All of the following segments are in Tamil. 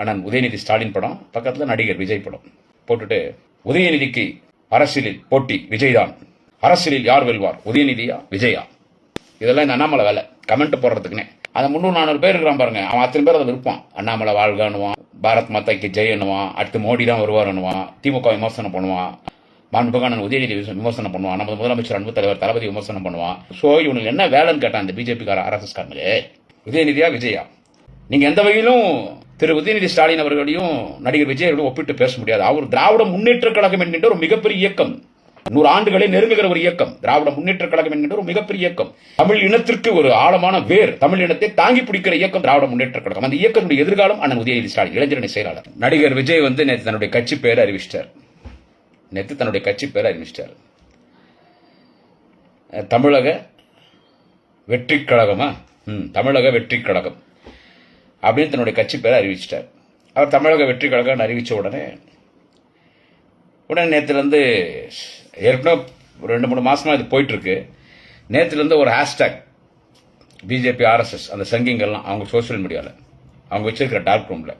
அண்ணன் உதயநிதி ஸ்டாலின் படம் பக்கத்தில் நடிகர் விஜய் படம். போட்டுட்டு உதயநிதிக்கு அரசியலில் போட்டி விஜய் தான் அரசியலில் யார் வெல்வார் உதயநிதியா விஜயா? இதெல்லாம் இந்த அண்ணாமலை வேலை. கமெண்ட் போடுறதுக்குனே அந்த முந்நூறு நானூறு பேர் இருக்கிறான் பாருங்க. அவன் அத்தனை பேர் அதை விருப்பான் அண்ணாமலை வாழ்கானுவான் பாரத் மாதாக்கு ஜெயன்னுவான் அடுத்து மோடி தான் வருவாருன்னுவான் திமுக விமர்சனம் பண்ணுவான் மாண்புகானன் உதயநிதி விமர்சனம் பண்ணுவான் நம்ம முதலமைச்சர் அன்பு தலைவர் தளபதி விமர்சனம் பண்ணுவான். ஸோ இவனுக்கு என்ன வேலைன்னு கேட்டான் இந்த பிஜேபிக்கார ஆர்எஸ்எஸ் காரங்களே. உதயநிதியா விஜயா? நீங்கள் எந்த வகையிலும் திரு உதயநிதி ஸ்டாலின் அவர்களையும் நடிகர் விஜய் அவர்களும் ஒப்பிட்டு பேச முடியாது. அவர் திராவிட முன்னேற்ற கழகம் என்கின்ற ஒரு மிகப்பெரிய இயக்கம். நூறு ஆண்டுகளை நெருங்குகிற ஒரு இயக்கம். திராவிட முன்னேற்ற கழகம் என்கின்ற ஒரு மிகப்பெரிய இயக்கம். தமிழ் இனத்திற்கு ஒரு ஆழமான வேர். தமிழ் இனத்தை தாங்கி பிடிக்கிற இயக்கம் திராவிட முன்னேற்ற கழகம். அந்த இயக்கத்துடைய எதிர்காலம் அண்ணன் உதயநிதி ஸ்டாலின் இளைஞரணி செயலாளர். நடிகர் விஜய் வந்து நேற்று தன்னுடைய கட்சி பேர் அறிவிச்சிட்டார். நேற்று தன்னுடைய கட்சி பேர் அறிவிச்சிட்டார். தமிழக வெற்றி கழகமா? ம் தமிழக வெற்றி கழகம். அப்படின்னு தன்னுடைய கட்சி பேரை அறிவிச்சிட்டார். அவர் தமிழக வெற்றி கழகம்னு அறிவித்த உடனே உடனே நேற்றுலேருந்து ஏற்கனவே ஒரு ரெண்டு மூணு மாதமாக இது போயிட்டுருக்கு. நேற்றுலேருந்து ஒரு ஹேஷ்டேக் பிஜேபி ஆர்எஸ்எஸ் அந்த சங்கிங்கெல்லாம் அவங்க சோஷியல் மீடியாவில் அவங்க வச்சுருக்கிற டார்க் ரூமில்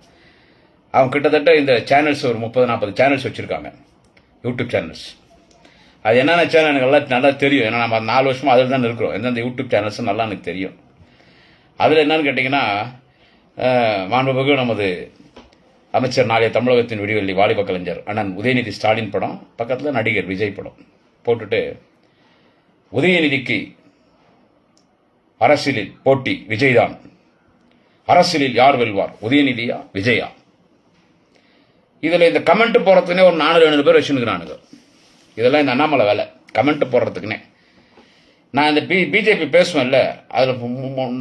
அவங்க கிட்டத்தட்ட இந்த சேனல்ஸ் ஒரு முப்பது நாற்பது சேனல்ஸ் வச்சுருக்காங்க யூடியூப் சேனல்ஸ் அது என்னென்ன சேனல் எனக்கு நல்லா நல்லா தெரியும். ஏன்னா நம்ம நாலு வருஷமாக அதில் தான் இருக்கிறோம். எந்தெந்த யூடியூப் சேனல்ஸ் நல்லா எனக்கு தெரியும். அதில் என்னன்னு கேட்டிங்கன்னா மாண்புமிகு நமது அமைச்சர் நாளைய தமிழகத்தின் விடிவெள்ளி வாலிப கலைஞர் அண்ணன் உதயநிதி ஸ்டாலின் படம். பக்கத்தில் நடிகர் விஜய் படம். போட்டுட்டு உதயநிதிக்கு அரசியலில் போட்டி விஜய் தான் அரசியலில் யார் வெல்வார்? உதயநிதியா? விஜயா? இதில் இந்த கமெண்ட் போகிறதுக்குனே ஒரு நானூறு எழுநூறு பேர் வச்சுருக்கிறானுங்க இதெல்லாம் இந்த அண்ணாமலை வேலை. கமெண்ட் போடுறதுக்குனே நான் இந்த பி பிஜேபி பேசுவேன்ல அதில்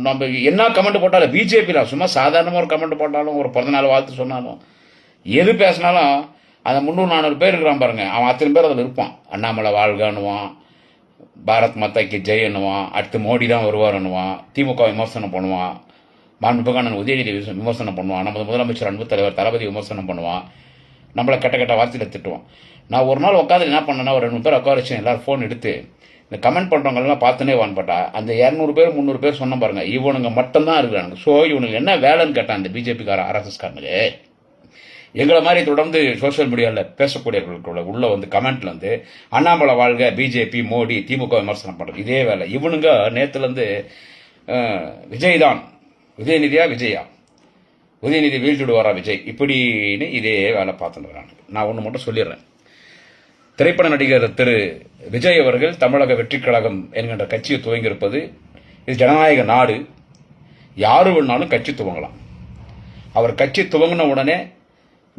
நம்ம என்ன கமெண்ட் போட்டாலும் பிஜேபி தான். சும்மா சாதாரணமாக ஒரு கமெண்ட் போட்டாலும் ஒரு பிறந்தநாள் வாழ்த்து சொன்னாலும் எது பேசினாலும் அந்த முந்நூறு நானூறு பேர் இருக்கிறான் பாருங்கள் அவன் அத்தனை பேர் அதில் இருப்பான். அண்ணாமலை வாழ்கன்னுவான் பாரத் மாதாக்கு ஜெயன்னுவான் அடுத்து மோடி தான் வருவாருன்னுவான் திமுக விமர்சனம் பண்ணுவான் மாண்புகானன் உதயநிதி விமர்சனம் பண்ணுவான் நமது முதலமைச்சர் அன்பு தலைவர் தளபதி விமர்சனம் பண்ணுவான் நம்மளை கெட்ட கெட்ட வார்த்தையில் திட்டுவான். நான் ஒரு நாள் உட்காந்து என்ன பண்ணேன்னா ஒரு ரெண்டு பேர் உட்கார வச்சு எல்லோரும் ஃபோன் எடுத்து இந்த கமெண்ட் பண்ணுறவங்கலாம் பார்த்துனே வான்பட்டா அந்த இரநூறு பேர் முந்நூறு பேர் சொன்ன பாருங்கள் இவனுங்க மட்டும்தான் இருக்கிறாங்க ஸோ இவனுக்கு என்ன வேலைன்னு கேட்டான் இந்த பிஜேபிக்கார ஆர்எஸ்எஸ் காரங்களே எங்களை மாதிரி தொடர்ந்து சோஷியல் மீடியாவில் பேசக்கூடியவர்களுக்குள்ள உள்ள வந்து கமெண்ட்ல வந்து அண்ணாமலை வாழ்க பிஜேபி மோடி திமுக விமர்சனம் பண்ணுறது இதே வேலை. இவனுங்க நேற்றுலேருந்து விஜய் தான் உதயநிதியா விஜயா? உதயநிதி வீழ்த்திடுவாரா விஜய்? இப்படின்னு இதே வேலை பார்த்துன்னு நான் ஒன்று மட்டும் சொல்லிடுறேன். திரைப்பட நடிகர் திரு விஜய் அவர்கள் தமிழக வெற்றிக் கழகம் என்கின்ற கட்சியை துவங்கியிருப்பது இது ஜனநாயக நாடு. யாரு வேணாலும் கட்சி துவங்கலாம். அவர் கட்சி துவங்கின உடனே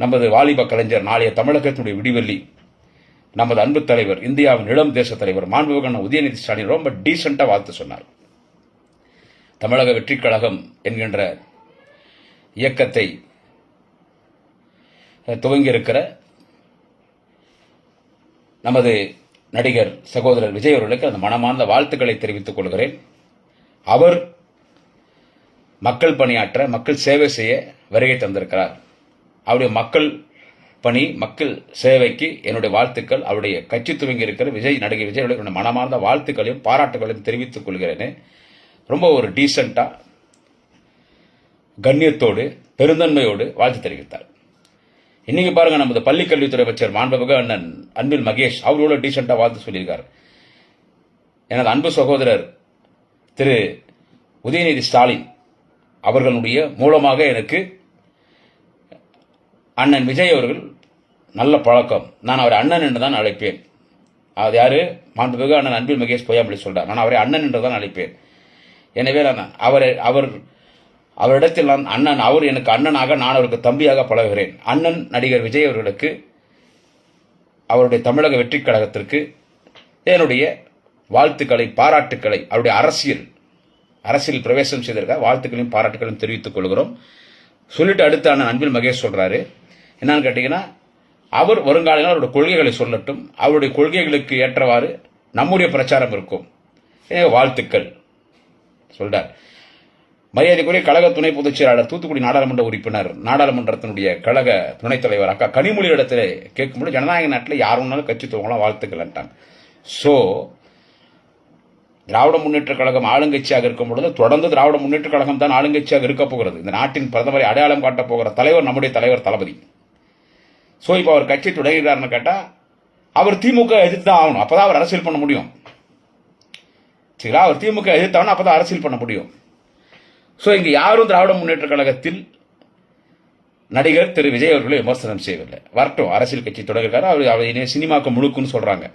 நமது வாலிப கலைஞர் நாளைய தமிழகத்தினுடைய விடிவெள்ளி நமது அன்பு தலைவர் இந்தியாவின் இளம் தேச தலைவர் மாண்புகண்ண உதயநிதி ஸ்டாலின் ரொம்ப டீசெண்டாக வாழ்த்து சொன்னார். தமிழக வெற்றிக் கழகம் என்கின்ற இயக்கத்தை துவங்கியிருக்கிற நமது நடிகர் சகோதரர் விஜய் அவர்களுக்கு அந்த மனமார்ந்த வாழ்த்துக்களை தெரிவித்துக் கொள்கிறேன். அவர் மக்கள் பணியாற்ற மக்கள் சேவை செய்ய வருகை தந்திருக்கிறார். அவருடைய மக்கள் பணி மக்கள் சேவைக்கு என்னுடைய வாழ்த்துக்கள். அவருடைய கட்சி துவங்கி இருக்கிற விஜய் நடிகை விஜய் அவர்களுக்கு மனமார்ந்த வாழ்த்துக்களையும் பாராட்டுகளையும் தெரிவித்துக் கொள்கிறேன். ரொம்ப ஒரு டீசெண்டாக கண்ணியத்தோடு பெருந்தன்மையோடு வாழ்த்து தெரிவித்தார். இன்னைக்கு பாருங்க நமது பள்ளிக்கல்வித்துறை அமைச்சர் மாண்புமிகு அண்ணன் அன்பில் மகேஷ் அவரோட டீசெண்டாக வாழ்த்து சொல்லியிருக்கார். எனது அன்பு சகோதரர் திரு உதயநிதி ஸ்டாலின் அவர்களுடைய மூலமாக எனக்கு அண்ணன் விஜய் அவர்கள் நல்ல பழக்கம். நான் அவரை அண்ணன் என்று தான் அழைப்பேன். அது யார்? மாண்புமிகு அண்ணன் அன்பில் மகேஷ் பொய்யாமொழி சொல்கிறார் நான் அவரை அண்ணன் என்று தான் அழைப்பேன். எனவே நான் அவரை அவர் அவரிடத்தில் நான் அண்ணன் அவர் எனக்கு அண்ணனாக நான் அவருக்கு தம்பியாக பழகுகிறேன். அண்ணன் நடிகர் விஜய் அவர்களுக்கு அவருடைய தமிழக வெற்றிக் கழகத்திற்கு என்னுடைய வாழ்த்துக்களை பாராட்டுக்களை அவருடைய அரசியல் அரசியல் பிரவேசம் செய்திருக்க வாழ்த்துக்களையும் பாராட்டுகளையும் தெரிவித்துக் கொள்கிறோம். சொல்லிட்டு அடுத்து அண்ணன் அன்பில் மகேஷ் சொல்கிறாரு என்னன்னு கேட்டிங்கன்னா அவர் வருங்காலையில் அவருடைய கொள்கைகளை சொல்லட்டும் அவருடைய கொள்கைகளுக்கு ஏற்றவாறு நம்முடைய பிரச்சாரம் இருக்கும். வாழ்த்துக்கள் சொல்கிறார் மரியாதைக்குரிய கழக துணை பொதுச் செயலாளர் தூத்துக்குடி நாடாளுமன்ற உறுப்பினர் நாடாளுமன்றத்தினுடைய கழக துணைத் தலைவர் அக்கா கனிமொழி இடத்துல கேட்கும்போது ஜனநாயக நாட்டில் யார் ஒன்றாலும் கட்சி துவங்கலாம் வாழ்த்துக்கலன்ட்டாங்க ஸோ திராவிட முன்னேற்ற கழகம் ஆளுங்கட்சியாக இருக்கும் பொழுது தொடர்ந்து திராவிட முன்னேற்ற கழகம் தான் ஆளுங்கட்சியாக இருக்க போகிறது. இந்த நாட்டின் பிரதமரை அடையாளம் காட்டப் போகிற தலைவர் நம்முடைய தலைவர் தளபதி. ஸோ இப்போ அவர் கட்சி தொடங்குகிறார்னு கேட்டால் அவர் திமுக எதிர்த்து தான் ஆகணும். அப்போ தான் அவர் அரசியல் பண்ண முடியும். சரிங்களா? அவர் திமுக எதிர்த்தாகணும் அப்போ தான் அரசியல் பண்ண முடியும். ஸோ இங்கே யாரும் திராவிட முன்னேற்ற கழகத்தில் நடிகர் திரு விஜய் அவர்களை விமர்சனம் செய்யவில்லை. வரட்டும் அரசியல் கட்சி தொடங்குகிறார் அவர் அவர் சினிமாக்கு முழுக்குன்னு சொல்கிறாங்க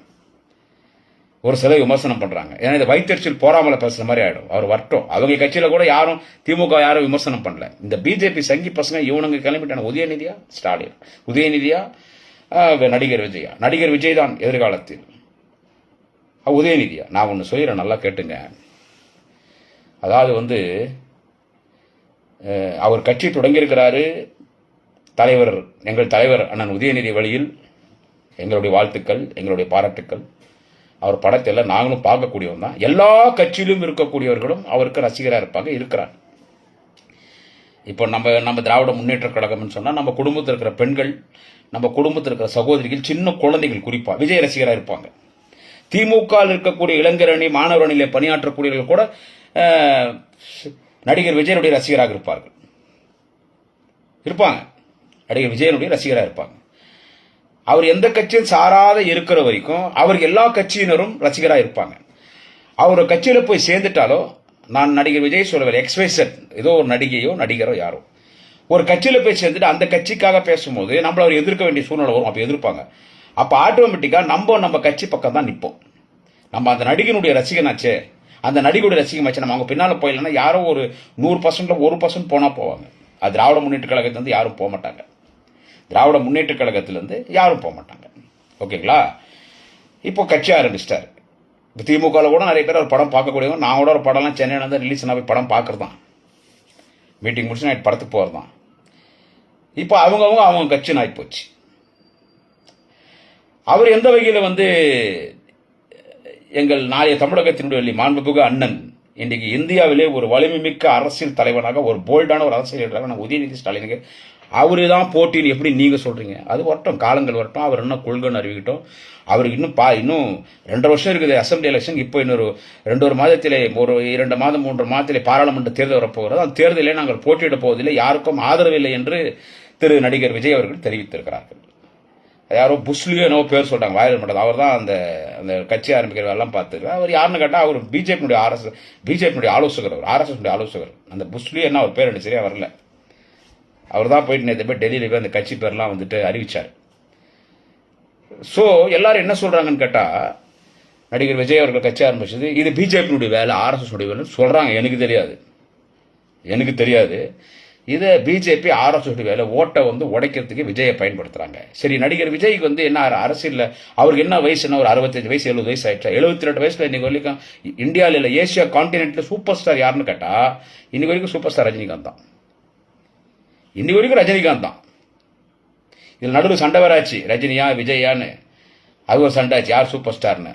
ஒரு சிலை விமர்சனம் பண்ணுறாங்க ஏன்னா இது வைத்தறிச்சல் போராமல் பேசுகிற மாதிரி ஆகிடும் அவர் வரட்டும். அவங்க கட்சியில் கூட யாரும் திமுக யாரும் விமர்சனம் பண்ணல. இந்த பிஜேபி சங்கி பசங்க இவனுங்க கிளம்பிட்டான உதயநிதியா? ஸ்டாலின். உதயநிதியா? நடிகர் விஜயா. நடிகர் விஜய் தான் எதிர்காலத்தில். உதயநிதியா? நான் ஒன்று சொல்கிறேன் நல்லா கேட்டுங்க. அதாவது வந்து அவர் கட்சி தொடங்கியிருக்கிறாரு தலைவர் எங்கள் தலைவர் அண்ணன் உதயநிதி வழியில். எங்களுடைய வாழ்த்துக்கள் எங்களுடைய பாராட்டுக்கள். அவர் படத்தை எல்லாம் நாங்களும் பார்க்கக்கூடியவங்க தான். எல்லா கட்சியிலும் இருக்கக்கூடியவர்களும் அவருக்கு ரசிகராக இருப்பாங்க இருக்கிறார். இப்போ நம்ம நம்ம திராவிட முன்னேற்ற கழகம்னு சொன்னால் நம்ம குடும்பத்தில் இருக்கிற பெண்கள் நம்ம குடும்பத்தில் இருக்கிற சகோதரிகள் சின்ன குழந்தைகள் குறிப்பாக விஜய் ரசிகராக இருப்பாங்க. திமுக இருக்கக்கூடிய இளைஞர் அணி மாணவர் பணியாற்றக்கூடியவர்கள் கூட நடிகர் விஜயனுடைய ரசிகராக இருப்பார்கள். இருப்பாங்க. நடிகர் விஜயனுடைய ரசிகராக இருப்பாங்க. அவர் எந்த கட்சியும் சாராத இருக்கிற வரைக்கும் அவர் எல்லா கட்சியினரும் ரசிகராக இருப்பாங்க. அவர் கட்சியில் போய் சேர்ந்துட்டாலோ நான் நடிகர் விஜய் சொல்லவர் எக்ஸ்வைசட் ஏதோ ஒரு நடிகையோ நடிகரோ யாரோ. ஒரு கட்சியில் போய் சேர்ந்துட்டு அந்த கட்சிக்காக பேசும்போது நம்மள அவர் எதிர்க்க வேண்டிய சூழ்நிலை வரும் அப்போ எதிர்ப்பாங்க. அப்போ ஆட்டோமேட்டிக்காக நம்ம நம்ம கட்சி பக்கம் தான் நிற்போம் நம்ம அந்த நடிகனுடைய ரசிகனாச்சே அந்த நடிகருடைய வச்சு நம்ம அவங்க பின்னால் போயிடலன்னா யாரோ ஒரு நூறு பர்சன்ட்ல ஒரு பர்சன்ட் போனால் போவாங்க. அது திராவிட முன்னேற்ற கழகத்துலேருந்து யாரும் போக மாட்டாங்க. திராவிட முன்னேற்ற கழகத்துலேருந்து யாரும் போக மாட்டாங்க. ஓகேங்களா? இப்போ கட்சி ஆரம்பிச்சிட்டார். இப்போ திமுகவில் கூட நிறைய பேர் ஒரு படம் பார்க்கக்கூடியவங்க. நான் கூட ஒரு படம்லாம் சென்னையில் வந்து ரிலீஸ் ஆன போய் படம் பார்க்குறது தான் மீட்டிங் முடிச்சு நைட் படத்துக்கு போகிறது தான் இப்போ அவங்கவுங்க அவங்க கட்சின்னு ஆகிப்போச்சு அவர் எந்த வகையில் வந்து எங்கள் நாளைய தமிழகத்தினுடைய மாண்புமிகு அண்ணன் இன்றைக்கு இந்தியாவிலே ஒரு வலிமைமிக்க அரசியல் தலைவனாக ஒரு போல்டான ஒரு அரசியல் தலைவராக நான் உதயநிதி ஸ்டாலினுக்கு அவரு தான் போட்டின்னு எப்படி நீங்கள் சொல்கிறீங்க அது வரட்டும் காலங்கள் வரட்டும் அவர் என்ன கொள்கைன்னு அறிவிக்கட்டும். அவருக்கு இன்னும் பா இன்னும் ரெண்டு வருஷம் இருக்குது அசம்பிளி எலெக்ஷன் இப்போ இன்னொரு ரெண்டு ஒரு மாதத்திலே ஒரு இரண்டு மாதம் மூன்று மாதத்திலே பாராளுமன்ற தேர்தல் வரப்போகிறது. அந்த தேர்தலில் நாங்கள் போட்டியிட போவதில்லை யாருக்கும் ஆதரவில்லை என்று திரு நடிகர் விஜய் அவர்கள் தெரிவித்திருக்கிறார்கள். யாரோ புஷ்லியோ என்னவோ பேர் சொல்கிறாங்க வாயில் மட்டும் அவர் தான் அந்த அந்த கட்சி ஆரம்பிக்கிற எல்லாம் பார்த்துருக்காரு அவர் யாருன்னு கேட்டால் அவர் பிஜேபியுடைய ஆர்எஸ் பிஜேபியுடைய ஆலோசகர் அவர் ஆர்எஸ்எஸ்னுடைய ஆலோசகர். அந்த புஷ்லியோ என்ன அவர் பேர் எனக்கு வரல. அவர் தான் போயிட்டு நேற்று போய் டெல்லியில் போய் அந்த கட்சி பேர்லாம் வந்துட்டு அறிவிச்சார். ஸோ எல்லாரும் என்ன சொல்கிறாங்கன்னு கேட்டால் நடிகர் விஜய் அவர்கள் கட்சி ஆரம்பிச்சது இது பிஜேபியினுடைய வேலை ஆர்எஸ்எஸ்னுடைய வேலைன்னு சொல்கிறாங்க எனக்கு தெரியாது. எனக்கு தெரியாது. இதை பிஜேபி ஆர்எஸ்எஸ் வேலை ஓட்டை வந்து உடைக்கிறதுக்கு விஜயை பயன்படுத்துகிறாங்க சரி நடிகர் விஜய்க்கு வந்து என்ன அரசியலில்? அவருக்கு என்ன வயசு? என்ன ஒரு அறுபத்தஞ்சு வயசு எழுபது வயசு ஆயிடுச்சா? எழுபத்தி ரெண்டு வயசில் இன்னைக்கு வரைக்கும் இந்தியாவில் இல்லை ஏசியா கான்டினென்ட்டில் சூப்பர் ஸ்டார் யாருன்னு கேட்டால் இன்னைக்கு வரைக்கும் சூப்பர் ஸ்டார் ரஜினிகாந்த் தான். இன்னைக்கு வரைக்கும் ரஜினிகாந்த் தான். இதில் நடுவில் சண்டை வராச்சு ரஜினியா விஜயான்னு. அது ஒரு சண்டை ஆச்சு. யார் சூப்பர் ஸ்டார்னு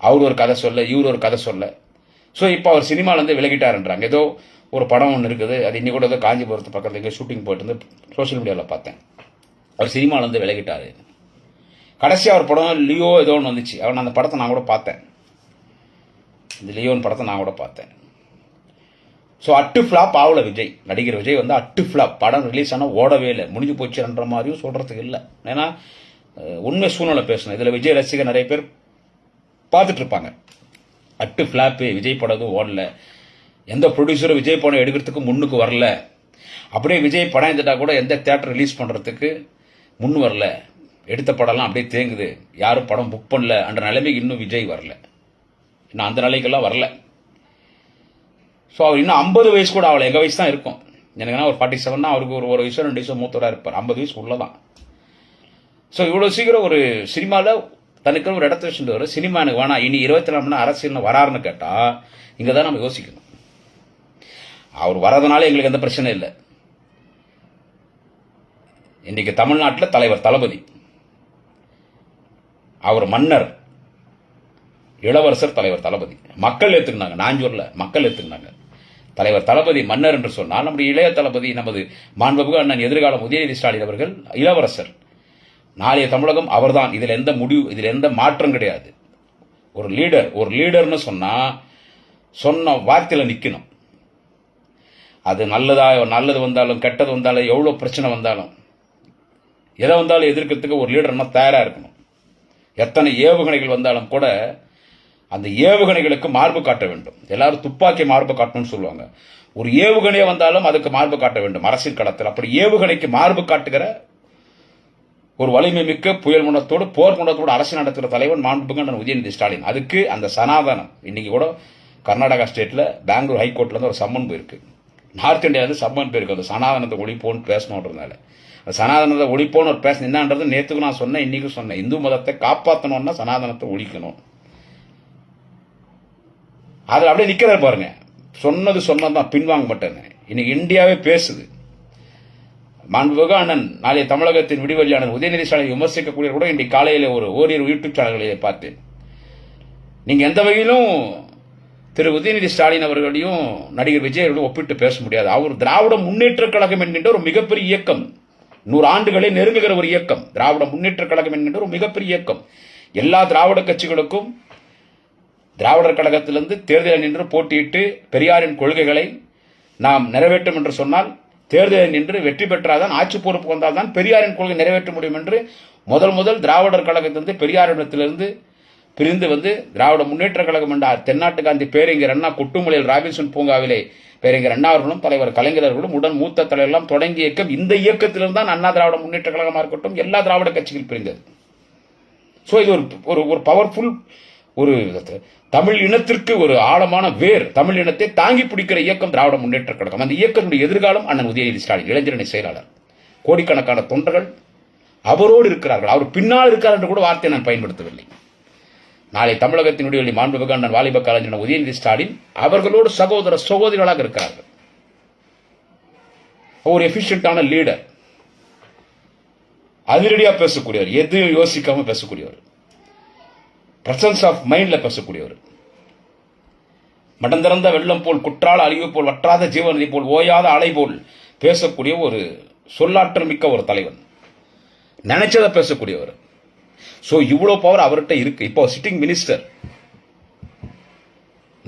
அவர் ஒரு கதை சொல்ல இவர் ஒரு கதை சொல்ல. ஸோ இப்போ அவர் சினிமாவிலேருந்து விலகிட்டாருன்றாங்க. ஏதோ ஒரு படம் ஒன்று இருக்குது. அது இன்னி கூட ஏதோ காஞ்சிபுரத்து பக்கத்துல ஷூட்டிங் போயிட்டு இருந்து சோஷியல் மீடியாவில் பார்த்தேன். அவர் சினிமாவிலேருந்து விலகிட்டார். கடைசியாக ஒரு படம் லியோ ஏதோ ஒன்று வந்துச்சு. அவன் அந்த படத்தை நான் கூட பார்த்தேன். இந்த லியோன் படத்தை நான் கூட பார்த்தேன். ஸோ அட்டு ஃப்ளாப் ஆகல விஜய். நடிகர் விஜய் வந்து அட்டு ஃப்ளாப் படம் ரிலீஸ் ஆனால் ஓடவே இல்லை. முடிஞ்சு போச்சுன்ற மாதிரியும் சொல்கிறதுக்கு இல்லை. ஏன்னா உண்மை சூழ்நிலை பேசணும். இதில் விஜய் ரசிகர் நிறைய பேர் பார்த்துட்ருப்பாங்க அட்டு ஃப்ளாப்பு விஜய் படம் எதுவும் ஓடல. எந்த ப்ரொடியூசரும் விஜய் படம் எடுக்கிறதுக்கு முன்னுக்கு வரல. அப்படியே விஜய் படம் எடுத்துட்டா கூட எந்த தேட்டர் ரிலீஸ் பண்ணுறதுக்கு முன் வரல. எடுத்த படம்லாம் அப்படியே தேங்குது. யாரும் படம் புக் பண்ணல. என்ற நிலைமைக்கு இன்னும் விஜய் வரல. இன்னும் அந்த நிலைக்கெல்லாம் வரல. ஸோ அவர் இன்னும் ஐம்பது வயசு கூட ஆகல. எங்கள் வயசு தான் இருக்கும். எனக்குன்னா ஒரு ஃபார்ட்டி செவன்னா அவருக்கு ஒரு ஒரு வயசு ரெண்டு வயசு மூத்தராக இருப்பார். ஐம்பது வயசு உள்ளதான். ஸோ இவ்வளோ சீக்கிரம் ஒரு சினிமாவில் தனக்கு ஒரு இடத்த வச்சுட்டு வர சினிமா எனக்கு வேணாம். இனி இருபத்தி நாலு மணி நேரம் அரசியல் வராருன்னு கேட்டால் இங்கே தான் நம்ம யோசிக்கணும். அவர் வரதுனால எங்களுக்கு எந்த பிரச்சனை இல்லை. இன்னைக்கு தமிழ்நாட்டில் தலைவர் தளபதி. அவர் மன்னர் இளவரசர் தலைவர் தளபதி. மக்கள் ஏற்றுக்கினாங்க நான் மக்கள் ஏத்துக்கினாங்க. தலைவர் தளபதி மன்னர் என்று சொன்னால் நம்முடைய இளைய தளபதி நமது மாண்புமிகு அண்ணன் எதிர்காலம் உதயநிதி ஸ்டாலின் அவர்கள் இளவரசர். நாளைய தமிழகம் அவர்தான். இதில் எந்த முடிவு இதில் எந்த மாற்றம் கிடையாது. ஒரு லீடர் ஒரு லீடர்னு சொன்னால் சொன்ன வார்த்தையில் நிற்கணும் அது நல்லதா நல்லது வந்தாலும் கெட்டது வந்தாலும் எவ்வளோ பிரச்சனை வந்தாலும் எதை வந்தாலும் எதிர்க்கிறதுக்கு ஒரு லீடர்னா தயாராக இருக்கணும். எத்தனை ஏவுகணைகள் வந்தாலும் கூட அந்த ஏவுகணைகளுக்கு மார்பு காட்ட வேண்டும். எல்லாரும் துப்பாக்கி மார்பு காட்டணும்னு சொல்லுவாங்க. ஒரு ஏவுகணையே வந்தாலும் அதுக்கு மார்பு காட்ட வேண்டும். அரசியல் களத்தில் அப்படி ஏவுகணைக்கு மார்பு காட்டுகிற ஒரு வலிமை மிக்க புயல் குணத்தோடு போர் குணத்தோடு அரசு நடத்துகிற தலைவன் மாண்புமிகு உதயநிதி ஸ்டாலின். அதுக்கு அந்த சனாதனம். இன்னைக்கு கூட கர்நாடகா ஸ்டேட்டில் பெங்களூர் ஹைகோர்ட்ல இருந்து ஒரு சம்மன் போயிருக்கு. நார்த் இந்தியாவிலேருந்து சம்மன் போயிருக்கும் அந்த சனாதனத்தை ஒழிப்போன்னு பேசணுன்றதுனால. அந்த சனாதனத்தை ஒழிப்போன்னு ஒரு பேசணும் என்னன்றது நேற்றுக்கு நான் சொன்னேன் இன்றைக்கும் சொன்னேன். இந்து மதத்தை காப்பாற்றணும்னா சனாதனத்தை ஒழிக்கணும். அதில் அப்படியே நிற்கிறார் பாருங்க. சொன்னது சொன்னது தான் பின்வாங்க மாட்டேன்னு. இன்னைக்கு இந்தியாவே பேசுது. மாண்புமிகு அண்ணன் நாளைய தமிழகத்தின் விடிவெளி உதயநிதி ஸ்டாலின் விமர்சிக்கக்கூடிய கூட இன்றைக்கு காலையில் ஒரு ஓரிரு யூடியூப் சேனல்களை பார்த்தேன். நீங்கள் எந்த வகையிலும் திரு உதயநிதி ஸ்டாலின் அவர்களையும் நடிகர் விஜய் அவர்களையும் ஒப்பிட்டு பேச முடியாது. அவர் திராவிட முன்னேற்ற கழகம் என்கின்ற ஒரு மிகப்பெரிய இயக்கம். நூறு ஆண்டுகளை நெருங்குகிற ஒரு இயக்கம். திராவிட முன்னேற்ற கழகம் என்கின்ற ஒரு மிகப்பெரிய இயக்கம். எல்லா திராவிட கட்சிகளுக்கும் திராவிடர் கழகத்திலிருந்து தேர்தலில் நின்று போட்டியிட்டு பெரியாரின் கொள்கைகளை நாம் நிறைவேற்றும் என்று சொன்னால் தேர்தலில் நின்று வெற்றி பெற்றால்தான் ஆட்சி பொறுப்பு வந்தால்தான் பெரியாரின் கொள்கை நிறைவேற்ற முடியும் என்று முதல் முதல் திராவிடர் கழகத்திலிருந்து பெரியாரிடத்திலிருந்து பிரிந்து வந்து திராவிட முன்னேற்ற கழகம் என்ற தென்னாட்டு காந்தி பேரறிஞர் அண்ணா கொட்டுமலையில் ராபின்சன் பூங்காவிலே பேரறிஞர் அண்ணா அவர்களும் தலைவர் கலைஞர்களும் உடன் மூத்த தலைவர்களும் தொடங்கிய இயக்கம். இந்த இயக்கத்திலிருந்து தான் அண்ணா திராவிட முன்னேற்ற கழகமாக இருக்கட்டும் எல்லா திராவிட கட்சிகள் பிரிந்தது. ஸோ இது ஒரு ஒரு ஒரு பவர்ஃபுல் ஒரு தமிழ் இனத்திற்கு ஒரு ஆழமான வேர். தமிழ் இனத்தை தாங்கி பிடிக்கிற இயக்கம் திராவிட முன்னேற்ற கழகம். அந்த இயக்கத்தினுடைய எதிர்காலம் அண்ணன் உதயநிதி ஸ்டாலின் இளைஞரணி செயலாளர். கோடிக்கணக்கான தொண்டர்கள் அவரோடு இருக்கிறார்கள். அவர் பின்னால் இருக்கிறார் என்று கூட வார்த்தையை நான் பயன்படுத்தவில்லை. நாளை தமிழகத்தினுடைய மாண்புமிகு அண்ணன் வாலிப கலைஞர் உதயநிதி ஸ்டாலின் அவர்களோடு சகோதர சகோதரிகளாக இருக்கிறார்கள். ஒரு எஃபிஷியன்டான லீடர் அதிரடியாக பேசக்கூடியவர். எதையும் யோசிக்காமல் பேசக்கூடியவர். பிரசன்ஸ் ஆஃப் மைண்டில் பேசக்கூடியவர். மடந்திறந்த வெள்ளம் போல் குற்றால அழிவு போல் வற்றாத ஜீவநதி போல் ஓயாத அலை போல் பேசக்கூடிய ஒரு சொல்லாற்றல் மிக்க ஒரு தலைவன். நினைச்சதை பேசக்கூடியவர். ஸோ இவ்வளோ பவர் அவர்கிட்ட இருக்கு. இப்போ சிட்டிங் மினிஸ்டர்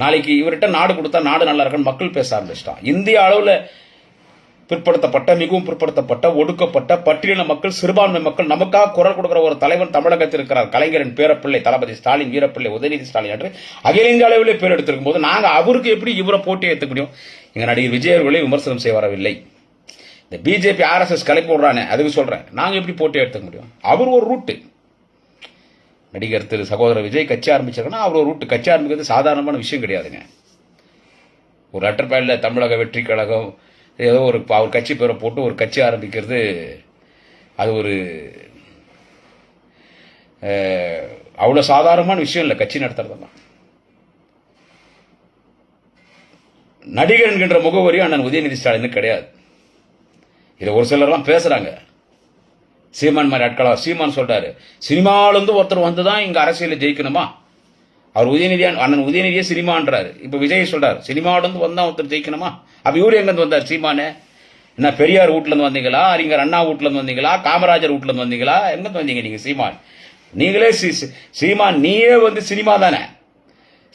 நாளைக்கு இவர்கிட்ட நாடு கொடுத்தா நாடு நல்லா இருக்குன்னு மக்கள் பேச ஆரம்பிச்சிட்டான் இந்திய அளவில் பிற்படுத்தப்பட்ட மிகவும் பிற்படுத்தப்பட்ட ஒடுக்கப்பட்ட பட்டியலின மக்கள் சிறுபான்மை மக்கள் நமக்காக குரல் கொடுக்கிற ஒரு தலைவன் தமிழகத்தில் இருக்கிறார். கலைஞரின் பேரப்பிள்ளை தளபதி ஸ்டாலின் வீரப்பிள்ளை உதயநிதி ஸ்டாலின் என்று அகில இந்திய அளவிலே பேர் எடுத்திருக்கும் போது நாங்கள் அவருக்கு எப்படி இவரை போட்டி ஏற்க முடியும்? எங்கள் நடிகர் விஜய் அவர்களை விமர்சனம் செய்ய வரவில்லை. இந்த பிஜேபி ஆர்எஸ்எஸ் கலைப்பு விடுறானே அதுக்கு சொல்கிறேன் நாங்கள் எப்படி போட்டி எடுத்துக்க முடியும்? அவர் ஒரு ரூட்டு நடிகர் திரு சகோதரர் விஜய் கட்சி ஆரம்பிச்சாருன்னா அவர் ரூட்டு கட்சி ஆரம்பிக்கிறது சாதாரணமான விஷயம் கிடையாதுங்க. ஒரு லெட்டர் பேடில் தமிழக வெற்றி கழகம் ஏதோ ஒரு அவர் கட்சி பேரை போட்டு ஒரு கட்சி ஆரம்பிக்கிறது அது ஒரு அவ்வளோ சாதாரணமான விஷயம் இல்லை. கட்சி நடத்துறதெல்லாம் நடிகர் என்கின்ற முகவரியும் அண்ணன் உதயநிதி ஸ்டாலின் கிடையாது. இதை ஒரு சிலர்லாம் பேசுகிறாங்க சீமான் மாதிரி ஆட்களா சீமான் சொல்றாரு. சினிமாவிலேருந்து ஒருத்தர் வந்து தான் இங்கே அரசியலில் ஜெயிக்கணுமா? அவர் உதயநிதியான் அண்ணன் உதயநிதியே சினிமான்றாரு. இப்போ விஜய் சொல்றாரு சினிமாவிலேருந்து வந்தால் ஒருத்தர் ஜெயிக்கணுமா? அப்போ இவரு எங்கேருந்து வந்தார் சீமானு? என்ன பெரியார் வீட்டிலேருந்து வந்தீங்களா? அறிஞர் அண்ணா வீட்டிலேருந்து வந்தீங்களா? காமராஜர் வீட்டிலேருந்து வந்தீங்களா? எங்கேருந்து வந்தீங்க நீங்கள் சீமான்? நீங்களே சீமான் நீயே வந்து சினிமா தானே?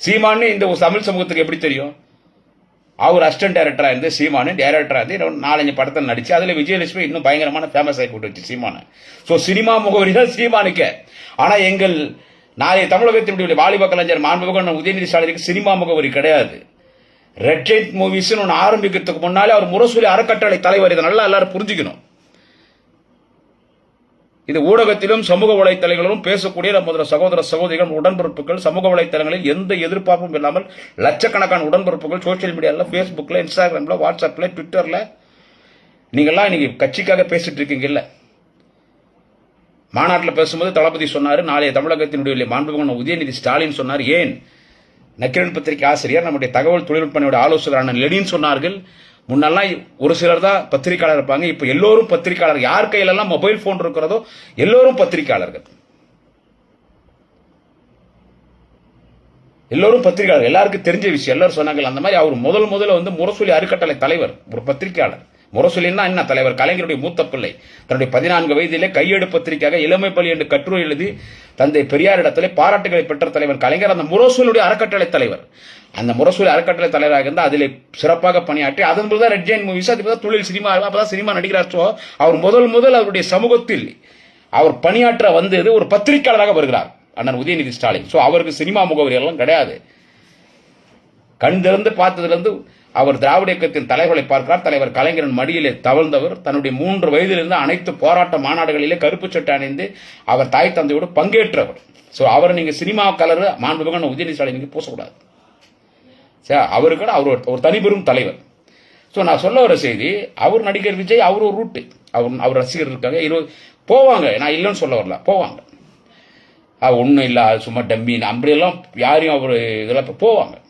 சீமான்னு இந்த தமிழ் சமூகத்துக்கு எப்படி தெரியும்? அவர் அசிஸ்டன்ட் டேரக்டராக இருந்து சீமானு டேரக்டராக இருந்து நாலஞ்சு படத்தில் நடிச்சு அதில் விஜயலட்சுமி இன்னும் பயங்கரமான ஃபேமஸ் ஆகி போட்டு வச்சு சீமானு. ஸோ சினிமா முகவரி தான் சீமானுக்கு. ஆனால் எங்கள் நாளைய தமிழகத்தினுடைய வாலிப கலைஞர் மாண்புகன் உதயநிதி ஸ்டாலினுக்கு சினிமா முகவரி கிடையாது. ரெட் ஜெயிட் ஒன்று ஆரம்பிக்கிறதுக்கு முன்னாலே அவர் முரசொலி அறக்கட்டளை தலைவர். இதை நல்லா எல்லாரும் புரிஞ்சுக்கணும். இது ஊடகத்திலும் சமூக வலைத்தளங்களிலும் பேசக்கூடிய நமது சகோதர சகோதரிகள் உடன்பிறப்புகள் சமூக வலைத்தளங்களில் எந்த எதிர்பார்ப்பும் இல்லாமல் லட்சக்கணக்கான உடன்பிறப்புகள் சோசியல் மீடியாவில் ஃபேஸ்புக்கில் இன்ஸ்டாகிராமில் வாட்ஸ்அப்பில் ட்விட்டரில் நீங்கள்லாம் இன்னைக்கு கட்சிக்காக பேசிட்டு இருக்கீங்கல்ல. மாநாட்டில் பேசும்போது தளபதி சொன்னார் நாளைய தமிழகத்தினுடைய மாண்புமிகு உதயநிதி ஸ்டாலின் சொன்னார் ஏன் நக்கிரன் பத்திரிகை ஆசிரியர் நம்முடைய தகவல் தொழில்நுட்பனுடைய ஆலோசகரான லெனின் சொன்னார்கள் முன்னெல்லாம் ஒரு சிலர் தான் பத்திரிகையாளர் இருப்பாங்க. இப்போ எல்லோரும் பத்திரிகையாளர் யார் கையிலெல்லாம் மொபைல் ஃபோன் இருக்கிறதோ எல்லோரும் பத்திரிகையாளர்கள் எல்லோரும் பத்திரிகையாளர் எல்லாருக்கும் தெரிஞ்ச விஷயம். எல்லாரும் சொன்னாங்க அந்த மாதிரி அவர் முதல் முதல்ல வந்து முரசொலி அறக்கட்டளை தலைவர் ஒரு பத்திரிகையாளர் முரசொலின்னா என்ன தலைவர்? கலைஞருடைய மூத்த பிள்ளை. தன்னுடைய பதினான்கு வயதிலே கையெடு பத்திரிகையாக இளமை பள்ளி என்று கட்டுரை எழுதி தந்தை பெரியாரிடத்திலே பாராட்டுகளை பெற்ற தலைவர் கலைஞர். அந்த முரசொலியுடைய அறக்கட்டளை தலைவர். அந்த முரசொலி அறக்கட்டளை தலைவராக இருந்தால் அதிலே சிறப்பாக பணியாற்றி அதன் பிறகு தான் ரெட் ஜெயின் மூவிஸ் அது தான் தொழில் சினிமா அப்பதான் சினிமா நடிகரார் ஸோ அவர் முதல் முதல் அவருடைய சமூகத்தில் அவர் பணியாற்ற வந்தது ஒரு பத்திரிகையாளராக வருகிறார் அண்ணன் உதயநிதி ஸ்டாலின். ஸோ அவருக்கு சினிமா முகவரி எல்லாம் கிடையாது. கண் திறந்து பார்த்ததுலேருந்து அவர் திராவிட இயக்கத்தின் தலைவர்களை பார்க்கிறார். தலைவர் கலைஞரின் மடியிலே தவழ்ந்தவர். தன்னுடைய மூன்று வயதிலிருந்து அனைத்து போராட்ட மாநாடுகளிலே கருப்பு சட்டை அணிந்து அவர் தாய் தந்தையோடு பங்கேற்றவர். ஸோ அவர் நீங்கள் சினிமா கலர் மாண்புமிகு உதயநிதி ஸ்டாலின் பூசக்கூடாது. சரி அவருக்கு அவர் ஒரு- தனிபெரும் தலைவர். ஸோ நான் சொல்ல வர செய்தி அவர் நடிகர் விஜய் அவர் ஒரு ரூட்டு. அவர் அவர் ரசிகர் இருக்காங்க. இருபது போவாங்க. நான் இல்லைன்னு சொல்ல வரல. போவாங்க. ஒன்றும் இல்லை அது சும்மா டம்மின்னு அப்படியெல்லாம் யாரையும் அவர் இதெல்லாம் போவாங்க.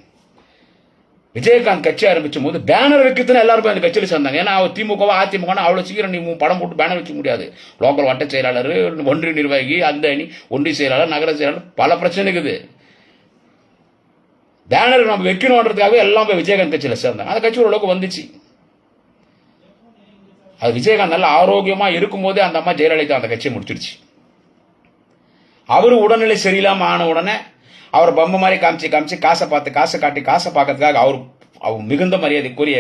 விஜயகாந்த் கட்சி ஆரம்பிச்சும் போது பேனர் வைக்கிறதுனா எல்லாரும் அந்த கட்சியில் சேர்ந்தாங்க. ஏன்னா அவர் திமுகவா அதிமுக அவ்வளோ சீக்கிரம் நீ படம் போட்டு பேனர் வைக்க முடியாது. லோக்கல் வட்ட செயலாளர் ஒன்றிய நிர்வாகி அந்த அணி ஒன்றிய செயலாளர் நகர செயலாளர் பல பிரச்சனை இருக்குது. பேனர் நம்ம வைக்கணுன்றதுக்காகவே எல்லாம் போய் விஜயகாந்த் கட்சியில் சேர்ந்தாங்க. அந்த கட்சி ஓரளவுக்கு வந்துச்சு. அது விஜயகாந்த் நல்லா ஆரோக்கியமாக இருக்கும்போதே அந்த அம்மா ஜெயலலிதா அந்த கட்சியை முடிச்சிருச்சு. அவர் உடல்நிலை சரியில்லாமல் ஆன உடனே அவர் பம்ப மாதிரி காமிச்சு காமிச்சு காசை பார்த்து காசை காட்டி காசை பார்க்கறதுக்காக அவர் அவர் மிகுந்த மரியாதைக்குரிய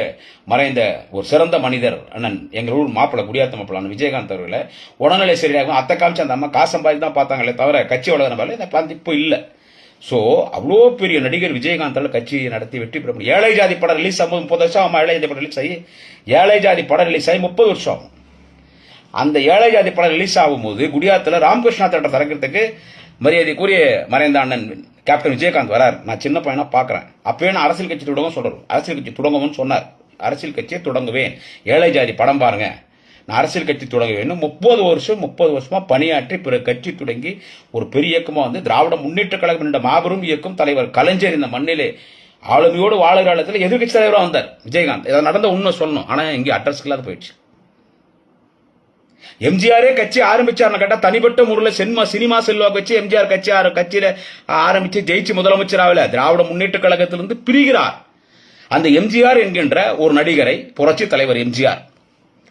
மறைந்த ஒரு சிறந்த மனிதர் அண்ணன் எங்கள் ஊர் மாப்பிள்ளை குடியாத்த மாப்பிள்ளை விஜயகாந்த் அவர்களை. உடல்நிலை சரியாகும் அத்தை காமிச்சு அந்த அம்மா காசை பாதி தான் பார்த்தாங்களே தவிர கட்சி வளர்கிற மாதிரி இந்த பார்த்து இப்போ இல்லை. ஸோ அவ்வளோ பெரிய நடிகர் விஜயகாந்தால் கட்சி நடத்தி வெற்றி பெற முடியும். ஏழை ஜாதி படம் ரிலீஸ் ஆகும் முப்பது வருஷம் அம்மா ஏழை ஜாதி படம் ரிலீஸ் ஆகி ஏழை ஜாதி படம் ரிலீஸ் ஆகி முப்பது வருஷம் ஆகும். அந்த ஏழை ஜாதி படம் ரிலீஸ் ஆகும்போது குடியாத்தில் ராமகிருஷ்ணா தேட்டர் திறக்கிறதுக்கு மரியாதைக்குரிய மறைந்த அண்ணன் கேப்டன் விஜயகாந்த் வரார். நான் சின்ன பையனா பார்க்குறேன் அப்பவே நான் அரசியல் கட்சி தொடங்க சொல்றேன். அரசியல் கட்சி தொடங்கும்னு சொன்னார். அரசியல் கட்சியை தொடங்குவேன். ஏழை ஜாதி படம் பாருங்க. நான் அரசியல் கட்சி தொடங்க முப்பது வருஷம் முப்பது வருஷமா பணியாற்றி பிற கட்சி தொடங்கி ஒரு பெரிய இயக்கமாக வந்து திராவிட முன்னேற்ற கழகம் என்ற மாபெரும் இயக்கம் தலைவர் கலைஞர் இந்த மண்ணிலே ஆளுமையோடு வாழுகிற காலத்தில் எதிர்கட்சி தலைவராக வந்தார் விஜயகாந்த். இதை நடந்த உண்மை சொல்லணும். ஆனால் இங்கே அட்ரஸ்க்கு இல்லாத போயிடுச்சு. எம்ஜிஆரே கட்சி ஆரம்பிச்சார்னு கேட்டா தனிப்பட்ட முறையில் சினிமா சினிமா செல்வாக்கு வச்சு எம்ஜிஆர் கட்சி ஆர- கட்சியில ஆரம்பிச்சு ஜெயிச்சு முதலமைச்சர் ஆகல. திராவிட முன்னேற்ற கழகத்திலிருந்து பிரிகிறார். அந்த எம்ஜிஆர் என்கின்ற ஒரு நடிகரை புரட்சி தலைவர் எம்ஜிஆர்.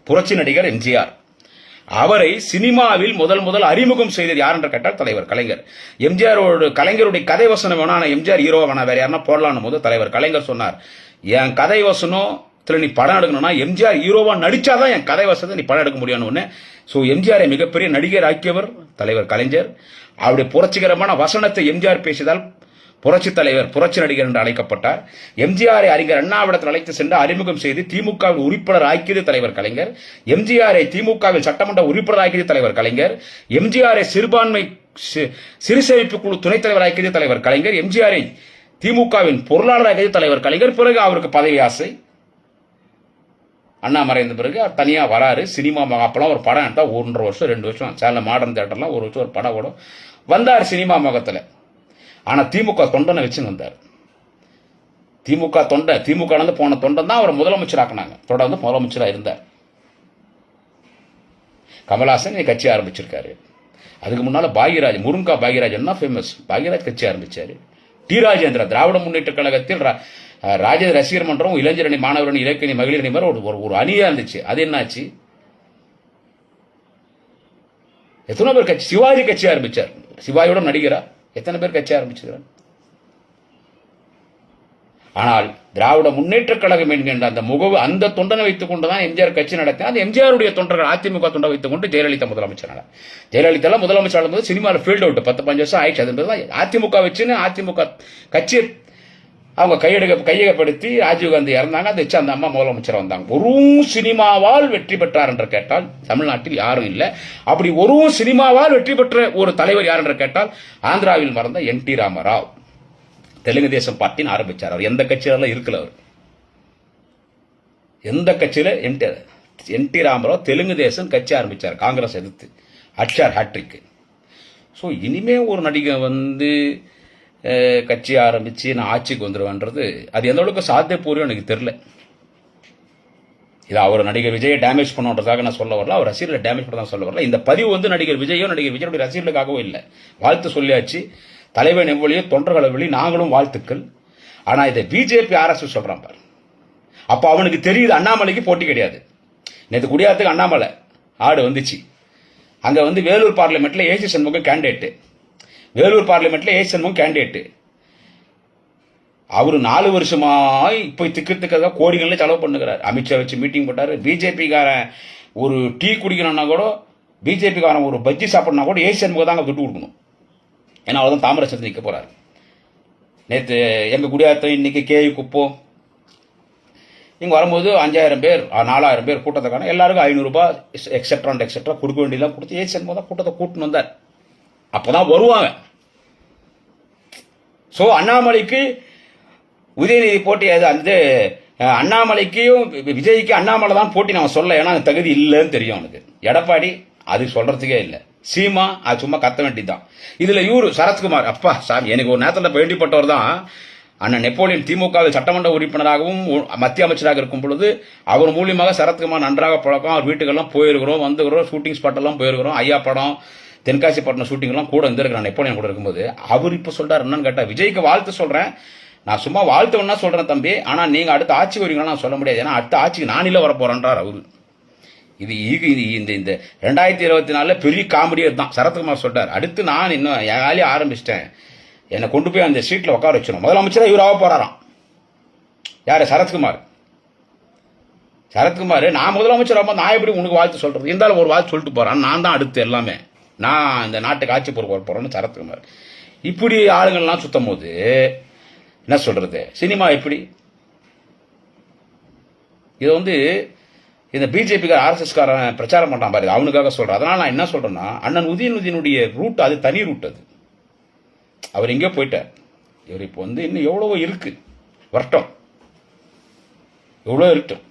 புரட்சி நடிகர் எம்ஜிஆர். அவரை சினிமாவில் முதல் முதல் அறிமுகம் செய்தது யார் என்று கேட்டால் தலைவர் கலைஞர். எம்ஜிஆரோட கலைஞருடைய கதை வசனம் வேணா எம்ஜிஆர் ஹீரோ வேணா வேற யாருன்னா போடலான்னு போது தலைவர் கலைஞர் சொன்னார் என் கதை வசனம் நீ படம் எடுக்கணும்னா எம்ஜிஆர் ஹீரோவா நடிச்சாதான் என் கதை வசனத்தை நீ படம் எடுக்க முடியும்னு ஸோ எம்ஜிஆரை மிகப்பெரிய நடிகர் ஆக்கியவர் தலைவர் கலைஞர். அவருடைய புரட்சிகரமான வசனத்தை எம்ஜிஆர் பேசியதால் புரட்சி தலைவர் புரட்சி நடிகர் என்று அழைக்கப்பட்டார். எம்ஜிஆரை அறிஞர் அண்ணாவிடத்தில் அழைத்து சென்று அறிமுகம் செய்து திமுகவில் உறுப்பினர் ஆக்கியது தலைவர் கலைஞர். எம்ஜிஆரை திமுகவில் சட்டமன்ற உறுப்பினர் ஆக்கியது தலைவர் கலைஞர். எம்ஜிஆரை சிறுபான்மை சிறுசேமிப்பு சிறு குழு துணைத் தலைவர் ஆக்கியது தலைவர் கலைஞர். எம்ஜிஆரை திமுகவின் பொருளாளராக தலைவர் கலைஞர். பிறகு அவருக்கு பதவி ஆசை. அண்ணா மறைந்த பிறகு தனியாக வராரு. சினிமா மகாப்பெல்லாம் ஒரு படம் எடுத்தால் ஒன்றரை வருஷம் ரெண்டு வருஷம். சேலம் மாடர்ன் தேட்டர்லாம் ஒரு வருஷம் ஒரு படம் ஓடும். வந்தார் சினிமா முகத்தில். ஆனால் திமுக தொண்டனை வச்சுன்னு வந்தார். திமுக தொண்டை திமுக போன தொண்டன் தான் அவர் முதலமைச்சர் ஆக்குனாங்க. தொடர்ந்து முதலமைச்சராக இருந்தார். கமலாசன் இன்னைக்கு கட்சி ஆரம்பிச்சிருக்காரு. அதுக்கு முன்னால் பாகியராஜ் முருங்கா பாகியராஜன் தான் ஃபேமஸ் பாகியராஜ் கட்சி ஆரம்பித்தார் டி ராஜேந்திரா திராவிட முன்னேற்ற கழகத்தில் ராஜ ரசிகர் ராஜேந்திர ரசிகர் மன்றம் இளைஞரணி மாணவரணி இலக்கணி மகளிரணி மாதிரி ஒரு ஒரு- ஒரு அணியா இருந்துச்சு. அது என்னாச்சு? எத்தனை பேர் கட்சி சிவாஜி கட்சி ஆரம்பிச்சார். சிவாஜியோட நடிகரா? எத்தனை பேர் கட்சி ஆரம்பிச்சுக்கிறார் ஆனால் திராவிட முன்னேற்ற கழகம் என்கின்ற அந்த முகவு அந்த தொண்டனை வைத்துக் கொண்டுதான் எம்ஜிஆர் கட்சி நடத்தினார். அந்த எம்ஜிஆருடைய தொண்டர்கள் அதிமுக தொண்டை வைத்துக் கொண்டு ஜெயலலிதா முதலமைச்சர் ஜெயலலிதா முதலமைச்சர் போது சினிமாவில் ஃபீல்ட் அவுட் பத்து பஞ்சு வருஷம் ஆயிடுச்சு. அது அதிமுக வச்சுன்னு அதிமுக கட்சியை அவங்க கையெடுக்க கையகப்படுத்தி ராஜீவ்காந்தி இறந்தாங்க. அதை வச்சு அந்த அம்மா முதலமைச்சர் வந்தாங்க. ஒரு சினிமாவால் வெற்றி பெற்றார் என்று கேட்டால் தமிழ்நாட்டில் யாரும் இல்லை. அப்படி ஒரு சினிமாவால் வெற்றி பெற்ற ஒரு தலைவர் யார் என்று கேட்டால் ஆந்திராவில் மறந்த என் டி ராமராவ். தெலுங்கு தேசம் பார்ட்டின்னு ஆரம்பித்தார் அவர். எந்த கட்சியில இருக்கல அவர். எந்த கட்சியில்? N T N T Rama Rao Telugu Desam கட்சி ஆரம்பிச்சார். காங்கிரஸ் எதிர்த்து. அட்சார் ஹேட்ரிக்கு. ஸோ இனிமே ஒரு நடிகை வந்து கட்சி ஆரம்பித்து நான் ஆட்சிக்கு வந்துடுவேன்றது அது எந்த அளவுக்கு சாத்தியப்பூர்வம் எனக்கு தெரில இது அவர் நடிகர் விஜயை டேமேஜ் பண்ணுன்றதாக நான் சொல்ல வரல. அவர் ரசிகர்களை டேமேஜ் பண்ண தான் சொல்ல வரல. இந்த பதிவு வந்து நடிகர் விஜயோ நடிகர் விஜயனுடைய ரசிகர்களுக்காகவும் இல்லை. வாழ்த்து சொல்லியாச்சு. தலைவன் எவ்வளியோ தொண்டர்களை நாங்களும் வாழ்த்துக்கள். ஆனால் இதை பிஜேபி ஆர்எஸ்எஸ் சொல்கிறான் பார். அப்போ அவனுக்கு தெரியுது அண்ணாமலைக்கு போட்டி கிடையாது. நேற்று குடியாத்துக்கு அண்ணாமலை ஆடு வந்துச்சு. அங்கே வந்து வேலூர் பார்லிமெண்ட்டில் ஏசி சண்முகம் கேண்டிடேட்டு வேலூர் பார்லிமெண்ட்டில் ஏசி சண்முகம் கேண்டிடேட்டு அவர் நாலு வருஷமாக இப்போ திக்கிறதுக்காக கோடிகளில் செலவு பண்ணுகிறார். அமித்ஷா வச்சு மீட்டிங் போட்டார். பிஜேபிக்காரன் ஒரு டீ குடிக்கணும்னா கூட பிஜேபிக்காரன் ஒரு பஜ்ஜி சாப்பிட்னா கூட ஏசியன் சண்முகம் தாங்க துட்டு கொடுக்கணும். ஏன்னா அவர் தான் தாமரசத்தில் நிற்க போகிறார் நேற்று எங்கள் குடியாத்தம் இன்னைக்கு கேவி குப்பம். இங்கே வரும்போது அஞ்சாயிரம் பேர் நாலாயிரம் பேர் கூட்டத்தை காணும். எல்லாருக்கும் ஐநூறுரூபா எக்ஸெட்ரா அண்ட் எக்ஸெட்ரா கொடுக்க வேண்டியதெல்லாம் கொடுத்து ஏசியன் சண்முகம் தான் கூட்டத்தை கூட்டின்னு வந்தார். அப்போ தான் வருவாங்க. ஸோ அண்ணாமலைக்கு உதயநிதி போட்டி அது அந்த அண்ணாமலைக்கையும் அண்ணாமலைக்கும் விஜய்க்கு அண்ணாமலை தான் போட்டி நான் சொல்ல ஏன்னா அந்த தகுதி இல்லைன்னு தெரியும் அவனுக்கு. எடப்பாடி அது சொல்கிறதுக்கே இல்லை. சீமா அது சும்மா கத்த வேண்டியதுதான். இதில் இவரு சரத்குமார் அப்பா சாமி எனக்கு ஒரு நேரத்தில் வேண்டிப்பட்டவர் தான். அண்ணன் நெப்போலியன் திமுகவில் சட்டமன்ற உறுப்பினராகவும் மத்திய அமைச்சராக இருக்கும் பொழுது அவர் மூலியமாக சரத்குமார் நன்றாக பழக்கம் அவர் வீட்டுக்கெல்லாம் போயிருக்கிறோம் வந்துக்கிறோம் ஷூட்டிங் ஸ்பாட்டெல்லாம் போயிருக்கிறோம் ஐயா படம் தென்காசி பட்டினம் ஷூட்டிங்லாம் கூட இருந்திருக்கிறேன் நெப்போலியன் கூட இருக்கும்போது அவர் இப்போ சொல்கிறார் என்னன்னு கேட்டால் விஜய்க்கு வாழ்த்து சொல்கிறேன் நான் சும்மா வாழ்த்து வேணா சொல்கிறேன் தம்பி. ஆனால் நீங்கள் அடுத்த ஆட்சி வரீங்களா நான் சொல்ல முடியாது. ஏன்னா அடுத்த ஆட்சிக்கு நானில வர போகிறேன்றார் அவர். இது இது இது இந்த இந்த ரெண்டாயிரத்தி இருபத்தி நாலில் பெரிய காமெடியே தான் சரத்குமார் சொல்கிறார் அடுத்து நான் இன்னும் என் ஆரம்பிச்சிட்டேன். என்னை கொண்டு போய் அந்த சீட்டில் உட்கார வச்சிடும் முதலமைச்சரா இவராக போகிறாராம் யார்? சரத்குமார். சரத்குமார் நான் முதலமைச்சர் ஆகும்போது நான் எப்படி உனக்கு வாழ்த்து சொல்கிறது இருந்தாலும் ஒரு வாழ்த்து சொல்லிட்டு போகிறான் நான் தான் அடுத்து எல்லாமே. நான் இந்த நாட்டுக்கு ஆட்சி பொறுப்பு போகிறேன்னு சரத்குமார் இப்படி ஆளுங்கள்லாம் சுத்தும் போது என்ன சொல்கிறது சினிமா எப்படி? இது வந்து இந்த பிஜேபிக்கார ஆர்எஸ்எஸ்காரன் பிரச்சாரம் பண்ணுறான் பாரு அவனுக்காக சொல்கிறேன் அதனால் நான் என்ன சொல்கிறேன்னா அண்ணன் உதயநிதியினுடைய ரூட் அது தனி ரூட் அது. அவர் எங்கேயோ போயிட்டார். இவர் இப்போ வந்து இன்னும் எவ்வளவோ இருக்கு. வரட்டும். எவ்வளோ இருக்கட்டும்.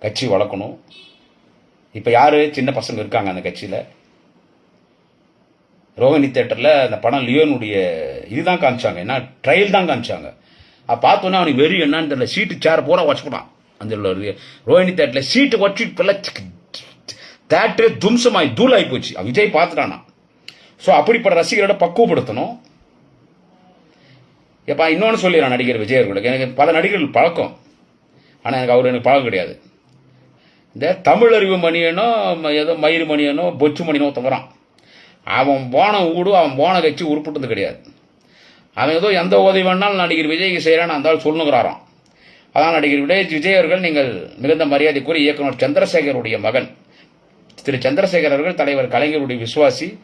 கட்சி வளர்க்கணும். இப்போ யார்? சின்ன பசங்க இருக்காங்க அந்த கட்சியில். ரோஹிணி தேட்டரில் அந்த படம் லியோனுடைய இதுதான் காமிச்சாங்க. என்ன? ட்ரையல் தான் காமிச்சாங்க. பார்த்தோன்னே அவனுக்கு வெறி என்னன்னு தெரியல. சீட்டு சேர் பூரா வச்சுக்கிட்டான். அந்த ரோஹினி ரோஹிணி தேட்டரில் சீட்டு வச்சு இப்பெல்லாம் தேட்டரே தும்சமாயி தூளாகி போச்சு. அவன் விஜய் பார்த்துட்டானா. ஸோ அப்படிப்பட்ட ரசிகரோட பக்குவப்படுத்தணும். எப்பா இன்னொன்று சொல்லிடுறான் நடிகர் விஜய் அவர்களுக்கு. எனக்கு பல நடிகர்கள் பழக்கம். ஆனால் எனக்கு அவர் எனக்கு பழக்கம் கிடையாது. இந்த தமிழறிவு மணியனோ ம- ஏதோ மயிறு மணியனோ பொச்சு மணியனோ தவறான் அவன் போன ஊடு அவன் போன கட்சி உருப்பிட்டது கிடையாது. அவன் ஏதோ எந்த உதவி வேணாலும் நடிகர் விஜய்க்கு செய்கிறான்னு அந்த ஆள் சொல்லுங்கிறாராம் அதான் நடிகர் விஜய் விஜய் அவர்கள் நீங்கள் மிகுந்த மரியாதைக்குரிய இயக்குனர் சந்திரசேகருடைய மகன். திரு சந்திரசேகர் அவர்கள் தலைவர் கலைஞருடைய விசுவாசி.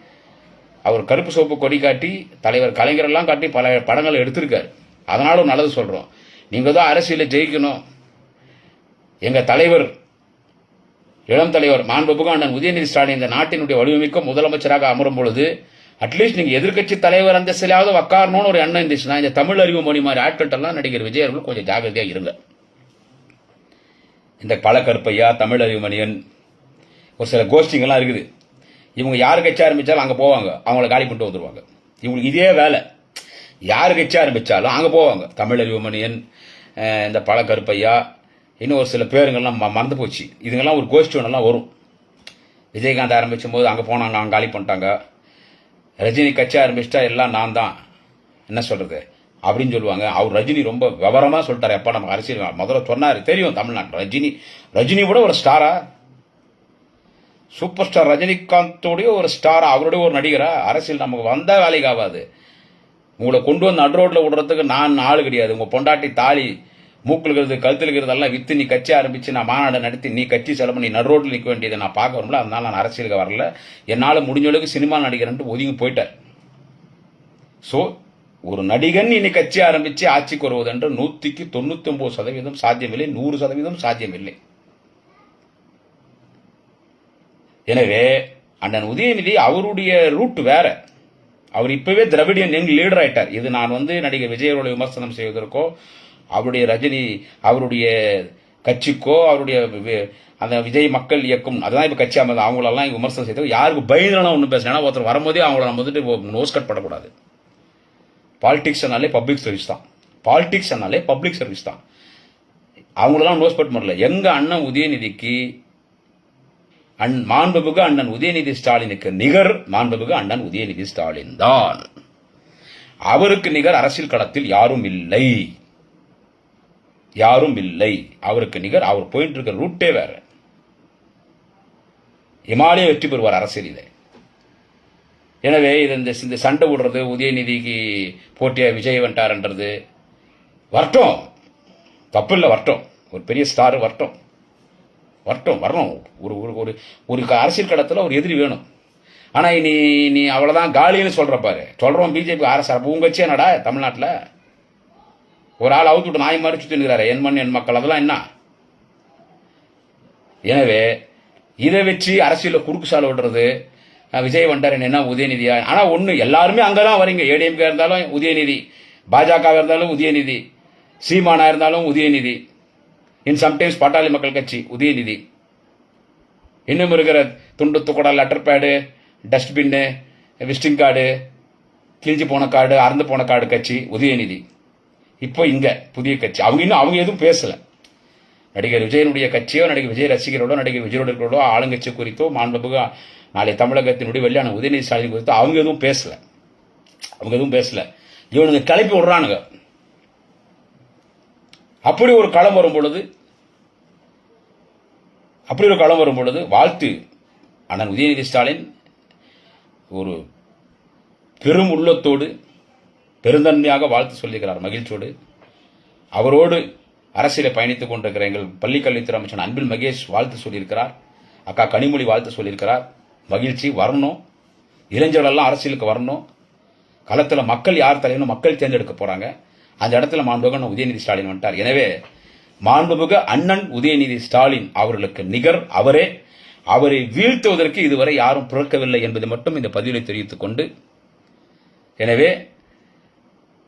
அவர் கருப்பு சோப்பு கொடி காட்டி தலைவர் கலைஞரெல்லாம் காட்டி பல படங்கள் எடுத்திருக்காரு. அதனாலும் ஒரு நல்லது சொல்கிறோம் நீங்கள் தான் அரசியலில் ஜெயிக்கணும். எங்கள் தலைவர் இளம் தலைவர் மாண்புமிகு அண்ணன் உதயநிதி ஸ்டாலின் இந்த நாட்டினுடைய வடிவமைக்க முதலமைச்சராக அமரும் பொழுது அட்லீஸ்ட் நீங்கள் எதிர்க்கட்சி தலைவர் அந்தஸ்திலாவது உக்காரணும்னு ஒரு எண்ணம் இருந்துச்சுன்னா இந்த தமிழ் அறிவு மொழி மாதிரி ஆட்கள்கிட்டலாம் நடிகர் விஜய் அவர்கள் கொஞ்சம் ஜாகிரதையாக இருங்க. இந்த பழக்கருப்பையா தமிழ் அறிவுமணியன் ஒரு சில கோஷ்டிங்கெல்லாம் இருக்குது. இவங்க யார் கட்சி ஆரம்பித்தாலும் அங்கே போவாங்க. அவங்கள காலி பண்ணிட்டு வந்துருவாங்க. இவங்களுக்கு இதே வேலை. யார் கட்சி ஆரம்பித்தாலும் அங்கே போவாங்க. தமிழ் அறிவுமணியன் அஹ் இந்த பழக்கருப்பையா இன்னும் ஒரு சில பேருங்கள்லாம் ம- மறந்து போச்சு. இதுங்கெல்லாம் ஒரு கோஷ்டி ஒன்றெல்லாம் வரும். விஜயகாந்த் ஆரம்பிக்கும் போது அங்கே போனாங்க அங்கே காலி பண்ணிட்டாங்க. ரஜினி கட்சி ஆரம்பிச்சிட்டா எல்லாம் நான் தான். என்ன சொல்கிறது அப்படின்னு சொல்லுவாங்க. அவர் ரஜினி ரொம்ப விவரமாக சொல்லிட்டார். எப்போ நம்ம அரசியல் முதல்ல சொன்னார். தெரியும் தமிழ்நாட்டில். ரஜினி ரஜினி கூட ஒரு ஸ்டாரா சூப்பர் ஸ்டார் ரஜினிகாந்தோடைய ஒரு ஸ்டாரா அவருடைய ஒரு நடிகரா? அரசியல் நமக்கு வந்த வேலைக்கு ஆகாது. உங்களை கொண்டு வந்து நடு ரோட்டில் விடுறதுக்கு நான் ஆள் கிடையாது. உங்கள் பொண்டாட்டி தாலி மூக்கில் இருக்கிறது கழுத்தில் இருக்கிறதெல்லாம் விற்று நீ கட்சி ஆரம்பித்து நான் மாநாடு நடத்தி நீ கட்சி செலவு நீ நடு ரோட்டில் நிற்க வேண்டியதை நான் பார்க்க வரும்ல அதனால நான் அரசியலுக்கு வரல. என்னால் முடிஞ்ச அளவுக்கு சினிமா நடிகர்ன்ட்டு ஒதுங்கி போயிட்டார். ஸோ ஒரு நடிகன் இனி கட்சி ஆரம்பித்து ஆட்சிக்கு வருவதென்று நூற்றிக்கு தொண்ணூற்றி ஒம்பது சதவீதம் சாத்தியமில்லை நூறு சதவீதம் சாத்தியமில்லை. எனவே அண்ணன் உதயநிதி அவருடைய ரூட் வேற. அவர் இப்பவே திராவிடியன் யங் லீடர் ஆயிட்டார். இது நான் வந்து நடிகர் விஜய் விமர்சனம் செய்வதற்கோ அவருடைய ரஜினி அவருடைய கட்சிக்கோ அவருடைய வி- அந்த விஜய் மக்கள் இயக்கம் அதுதான் இப்போ கட்சி அமைது அவங்களெல்லாம் விமர்சனம் செய்தது யாருக்கு பயந்துலாம் ஒன்றும் பேசினா ஏன்னா ஒருத்தர் வரும்போதே அவங்கள நம்ம வந்துட்டு நோஸ் கட் பண்ணக்கூடாது. பாலிடிக்ஸ்னாலே பப்ளிக் சர்வீஸ் தான். பாலிடிக்ஸ்னாலே பப்ளிக் சர்வீஸ் தான். அவங்களெல்லாம் நோஸ் கட் பண்ணல. எங்கள் அண்ணன் உதயநிதிக்கு அண் மாண்புமிகு அண்ணன் உதயநிதி ஸ்டாலினுக்கு நிகர் மாண்புமிகு அண்ணன் உதயநிதி ஸ்டாலின் தான். அவருக்கு நிகர் அரசியல் களத்தில் யாரும் இல்லை. யாரும் இல்லை. அவருக்கு நிகர் அவர் போயிட்டு இருக்கிற ரூட்டே வேற. இமாலய வெற்றி பெறுவார் அரசியலில். எனவே இது இந்த இந்த சண்டை விடுறது உதயநிதிக்கு போட்டியாக விஜய் வந்துட்டார்ன்றது வரட்டும். தப்பு இல்லை வரட்டும். ஒரு பெரிய ஸ்டார் வரட்டும். வரட்டும் வரணும். ஒரு ஒரு ஒரு ஒரு க- அரசியல் கடத்தில் ஒரு எதிரி வேணும். ஆனால் நீ நீ அவ்வளோதான் காலின்னு சொல்கிற பாரு. சொல்கிறோம் பிஜேபி அரசு உங்கள் உங்க கட்சி என்னடா தமிழ்நாட்டில்? ஒரு ஆள் அவுத்து விட்டு நாய் மாதிரி சுற்றினுக்கிறாரு என் மண் என் மக்கள் அதெல்லாம் என்ன? எனவே இதை வச்சு அரசியலில் குறுக்கு சாலை விடுறது விஜய் வண்டாரன் என்ன உதயநிதியா? ஆனால் ஒன்று எல்லாருமே அங்கே தான் வரீங்க. ஏடிஎம்கே இருந்தாலும் உதயநிதி பாஜக இருந்தாலும் உதயநிதி சீமானா இருந்தாலும் உதயநிதி இன் சம்டைம்ஸ் பாட்டாளி மக்கள் கட்சி உதயநிதி. இன்னும் இருக்கிற துண்டு துக்கடா letter pad dustbin visiting card கிழிஞ்சு போன கார்டு அறந்து போன கார்டு கட்சி உதயநிதி. இப்போ இங்கே புதிய கட்சி. அவங்க இன்னும் அவங்க எதுவும் பேசலை. நடிகர் விஜயனுடைய கட்சியோ நடிகர் விஜய் ரசிகர்களோ நடிகர் விஜயோட இருக்கிறதோ ஆளுங்கட்சி குறித்தோ மாண்புமிகு நாளை தமிழகத்தினுடைய வெளியான உதயநிதி ஸ்டாலின் குறித்தோ அவங்க எதுவும் பேசல. அவங்க எதுவும் பேசலை. இவனுங்க கிளப்பி விடுறானுங்க. அப்படி ஒரு களம் வரும் பொழுது அப்படி ஒரு களம் வரும் பொழுது வாழ்த்து அண்ணன் உதயநிதி ஸ்டாலின் ஒரு பெரும் உள்ளத்தோடு பெருந்தன்மையாக வாழ்த்து சொல்லுகிறார் மகிழ்ச்சியோடு. அவரோடு அரசியலை பயணித்துக் கொண்டிருக்கிற எங்கள் பள்ளிக்கல்வித்துறை அமைச்சர் அன்பில் மகேஷ் வாழ்த்து சொல்லியிருக்கிறார். அக்கா கனிமொழி வாழ்த்து சொல்லியிருக்கிறார். மகிழ்ச்சி வரணும். இளைஞர்களெல்லாம் அரசியலுக்கு வரணும். களத்தில் மக்கள் யார் தலைவனும் மக்கள் தேர்ந்தெடுக்க போகிறாங்க அந்த இடத்துல மாண்புமிகு உதயநிதி ஸ்டாலின் வந்துட்டார். எனவே மாண்புமிகு அண்ணன் உதயநிதி ஸ்டாலின் அவர்களுக்கு நிகர் அவரே. அவரை வீழ்த்துவதற்கு இதுவரை யாரும் பிறக்கவில்லை என்பதை மட்டும் இந்த பதிவில் தெரிவித்துக் கொண்டு. எனவே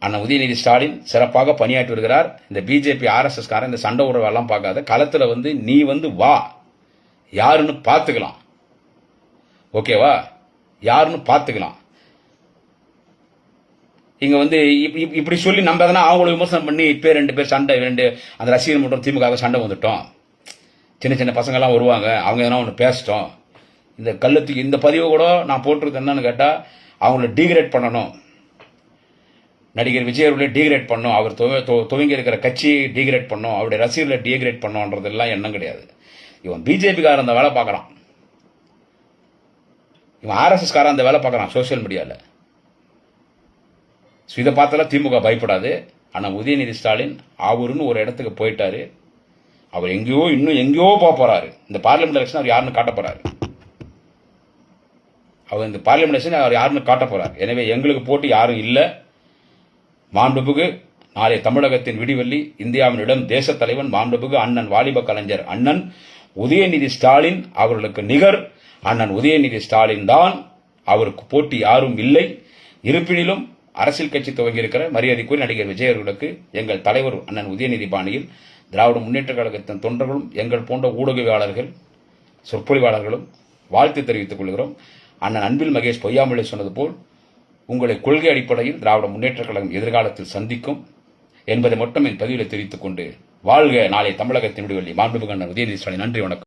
அண்ணன் உதயநிதி ஸ்டாலின் சிறப்பாக பணியாற்றி வருகிறார். இந்த பிஜேபி ஆர்எஸ்எஸ் காரன் இந்த சண்டை உறவெல்லாம் பார்க்காத களத்தில் வந்து நீ வந்து வா. யாருன்னு பார்த்துக்கலாம். ஓகேவா யாருன்னு பார்த்துக்கலாம். இங்கே வந்து இப்- இப்படி சொல்லி நம்ம எதனா அவங்கள விமர்சனம் பண்ணி இப்போ ரெண்டு பேர் சண்டை ரெண்டு அந்த ரசிகர் மற்றும் திமுக சண்டை வந்துட்டோம். சின்ன சின்ன பசங்கெல்லாம் வருவாங்க அவங்க எதனா ஒன்று பேசிட்டோம். இந்த கள்ளத்துக்கு இந்த பதிவு கூட நான் போட்டிருக்கேன் என்னன்னு கேட்டால் அவங்கள டீக்ரேட் பண்ணணும். நடிகர் விஜய் அவர்களை டீக்ரேட் பண்ணும். அவர் துவங்கி இருக்கிற கட்சியை டீக்ரேட் பண்ணும். அவருடைய ரசிகர்களை டீக்ரேட் பண்ணுன்றதெல்லாம் எண்ணம் கிடையாது. இவன் பிஜேபிக்காரன் அந்த வேலை பார்க்குறான். இவன் ஆர்எஸ்எஸ்காரன் அந்த வேலை பார்க்குறான் சோஷியல் மீடியாவில் ஸோ இதை பார்த்தாலும் திமுக பயப்படாது. ஆனால் உதயநிதி ஸ்டாலின் அவருன்னு ஒரு இடத்துக்கு போயிட்டாரு. அவர் எங்கேயோ இன்னும் எங்கேயோ போக போகிறாரு இந்த பார்லிமெண்ட் எலெக்ஷன் அவர் யாருன்னு காட்ட போகிறாரு அவர் இந்த பார்லிமெண்ட் எலெக்ஷன் அவர் யாருன்னு காட்ட போகிறார் எனவே எங்களுக்கு போட்டி யாரும் இல்லை. மாண்புமிகு நாளை தமிழகத்தின் விடிவெள்ளி இந்தியாவினிடம் தேசத் தலைவன் மாண்புமிகு அண்ணன் வாலிப கலைஞர் அண்ணன் உதயநிதி ஸ்டாலின் அவர்களுக்கு நிகர். அண்ணன் உதயநிதி ஸ்டாலின் தான் அவருக்கு போட்டி யாரும் இல்லை. இருப்பினிலும் அரசியல் கட்சி துவங்கியிருக்கிற மரியாதைக்குரிய நடிகர் விஜய் அவர்களுக்கு எங்கள் தலைவர் அண்ணன் உதயநிதி பாணியில் திராவிட முன்னேற்ற கழகத்தின் தொண்டர்களும் எங்கள் போன்ற ஊடகவியாளர்கள் சொற்பொழிவாளர்களும் வாழ்த்து தெரிவித்துக் கொள்கிறோம். அண்ணன் அன்பில் மகேஷ் பொய்யாமொழி சொன்னது போல் உங்களை கொள்கை அடிப்படையில் திராவிட முன்னேற்றக் கழகம் எதிர்காலத்தில் சந்திக்கும் என்பதை மட்டும் என் பதிவில் தெரிவித்துக் கொண்டு வாழ்க நாளை தமிழகத்தின் விடுவெள்ளி மாண்புமிகு உதயநிதி ஸ்டாலின் நன்றி வணக்கம்.